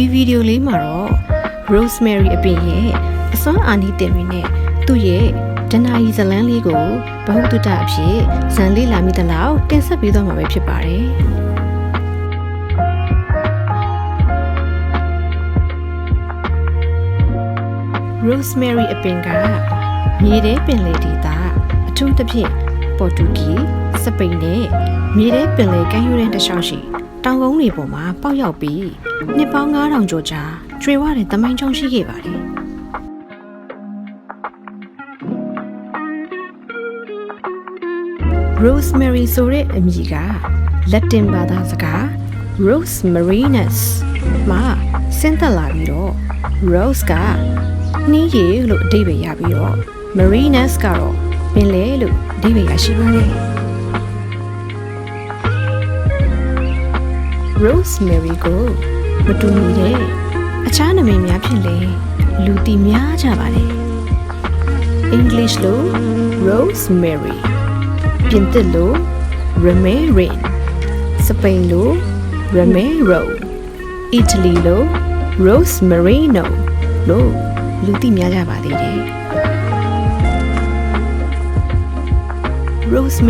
ဒီဗီဒီယိုလေးမှာတော့ Rosemary အပင်ရဲ့အစွမ်းအာနိသင်တွေနဲ့သူ့ရဲ့ဒနာယီဇလန်းလေးကိုဘဟုတုတအဖြစ်ဇန်လေးလာမိသလောက်တင်ဆက်ပေးသွားမှာပဲဖြစ်ပါတယ်။ Rosemary အပင်ကမြေထဲပင်လယ်ဒေသအထူးသဖြင့်ပေါ်တူဂီစပိန်နဲ့မြေထဲပင်လယ်ကမ်းရိုးတန်းတစ်လျှောက်ရှိ တောင်ကုန်းတွေပေါ်မှာပေါက်ရောက်ပြီးနှစ်ပေါင်း9000ကျော်ကြာကျွေဝတဲ့သမိုင်းကြောင်းရှိခဲ့ပါတယ် Rosemary ဆိုတဲ့အမည်ကလက်တင်ဘာသာစကား Rose Marinus မှာဆင်းသက်လာပြီးတော့ Rose ကနှီးရည်လို့အဓိပ္ပာယ်ရပြီးတော့ Marinus ကတော့ပင်လယ်လို့အဓိပ္ပာယ်ရရှိပါတယ် Rosemary ကိုမတူညီတဲ့အခြားနာမည်များဖြင့်လည်းလူသိများကြပါတယ် English လို့ Rosemary ပြင်သစ်လို့ Romarin စပိန်လို့ Romero အီတလီလို့ Rosemarino လို့လူသိများကြပါသေးတယ် Rosemary